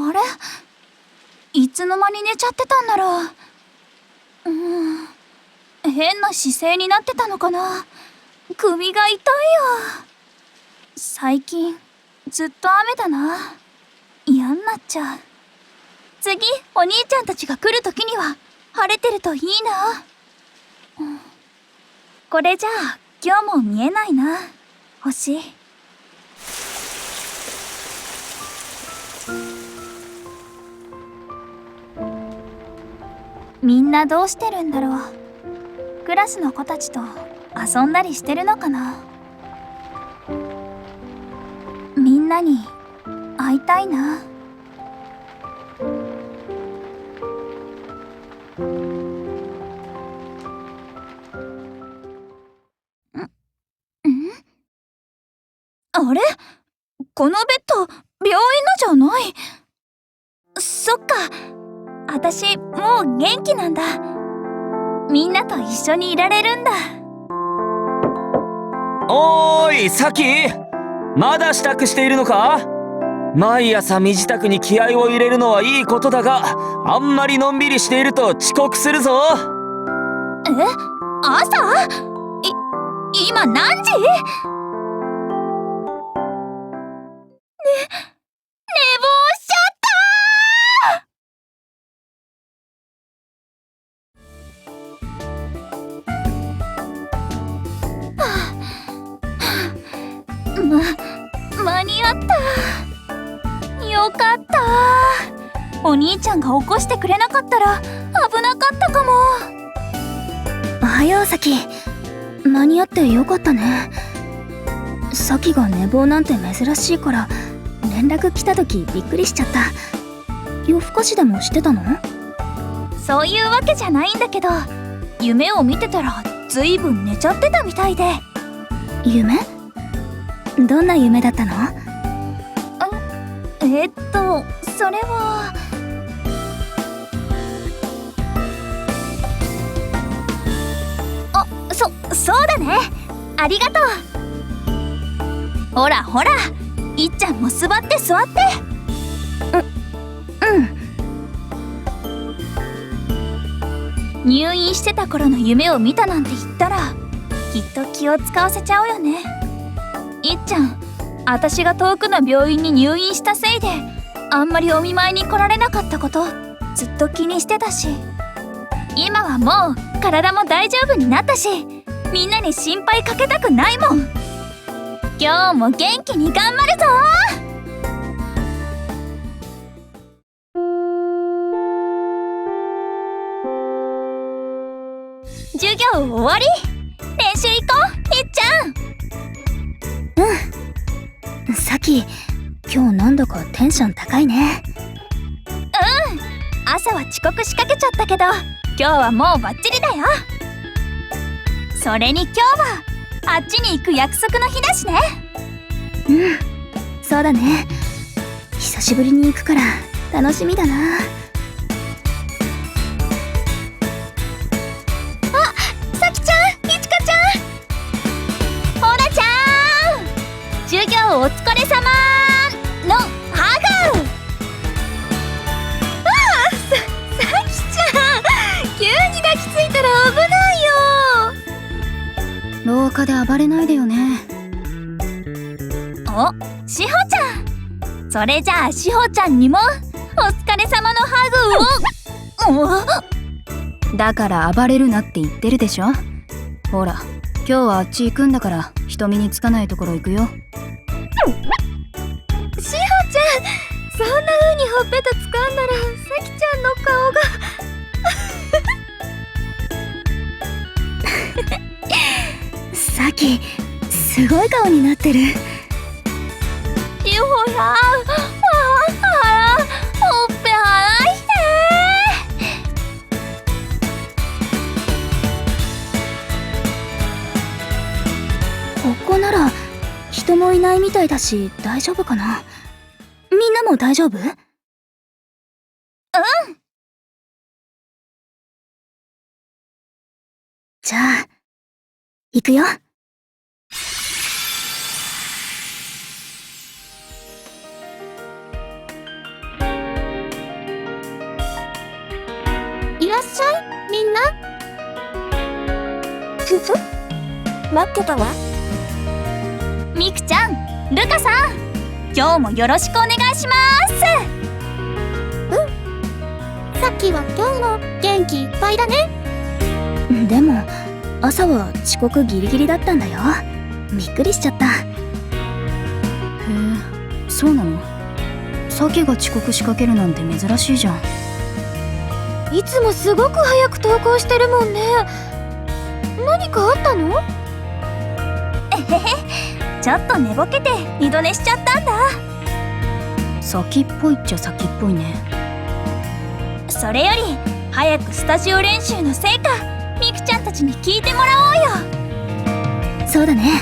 あれ？いつの間に寝ちゃってたんだろう。うん。変な姿勢になってたのかな。首が痛いよ。最近ずっと雨だな。嫌になっちゃう。次お兄ちゃんたちが来る時には晴れてるといいな、うん、これじゃあ今日も見えないな。星。みんなどうしてるんだろう？クラスの子たちと遊んだりしてるのかな？みんなに会いたいな？あれ？このベッド病院のじゃない？そっか。私もう元気なんだ。みんなと一緒にいられるんだ。おーいサキ。まだ支度しているのか？毎朝身支度に気合を入れるのはいいことだがあんまりのんびりしていると遅刻するぞ。え？朝？い今何時？よかった。お兄ちゃんが起こしてくれなかったら危なかったかも。おはようさき間に合ってよかったね。さきが寝坊なんて珍しいから連絡来た時びっくりしちゃった。夜更かしでもしてたの？そういうわけじゃないんだけど夢を見てたらずいぶん寝ちゃってたみたいで。夢？どんな夢だったの？えっとそれは。あそそうだね。ありがとう。ほらほらいっちゃんも座って座って。うんうん。入院してた頃の夢を見たなんて言ったらきっと気を使わせちゃうよね。いっちゃん私が遠くの病院に入院したせいであんまりお見舞いに来られなかったことずっと気にしてたし。今はもう体も大丈夫になったしみんなに心配かけたくないもん。今日も元気に頑張るぞ！授業終わり？練習行こう！いっちゃん！さき今日なんだかテンション高いね。朝は遅刻しかけちゃったけど今日はもうバッチリだよ。それに今日はあっちに行く約束の日だしね。うん。そうだね。久しぶりに行くから楽しみだな廊下で暴れないでよね。おしほちゃん。それじゃあしほちゃんにもお疲れ様のハグを。おだから暴れるなって言ってるでしょ。ほら今日はあっち行くんだから人目につかないところ行くよ。しほちゃんそんな風にほっぺた掴んだらさきちゃんの顔がさきすごい顔になってる。しほやああほっぺ離して。ここなら人もいないみたいだし大丈夫かな？みんなも大丈夫？うん。じゃあ行くよらっしゃい、みんな。ふふ。待ってたわ。みくちゃん、ルカさん、今日もよろしくお願いします。うん。さっきは今日も元気いっぱいだね。でも、朝は遅刻ギリギリだったんだよ。びっくりしちゃった。へえ、そうなの？サが遅刻しかけるなんて珍しいじゃん。いつもすごく早く投稿してるもんね。何かあったの？ちょっと寝ぼけて二度寝しちゃったんだ。先っぽいっちゃ先っぽいね。それより早くスタジオ練習の成果みくちゃんたちに聞いてもらおうよ。そうだね。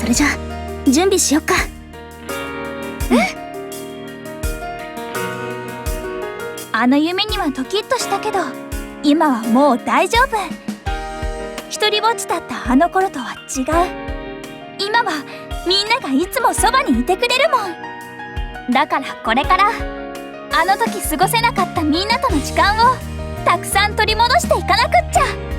それじゃ準備しよっかあの夢にはドキッとしたけど今はもう大丈夫。一りぼっちだったあの頃とは違う。今はみんながいつもそばにいてくれるもん。だからこれからあの時過ごせなかったみんなとの時間をたくさん取り戻していかなくっちゃ。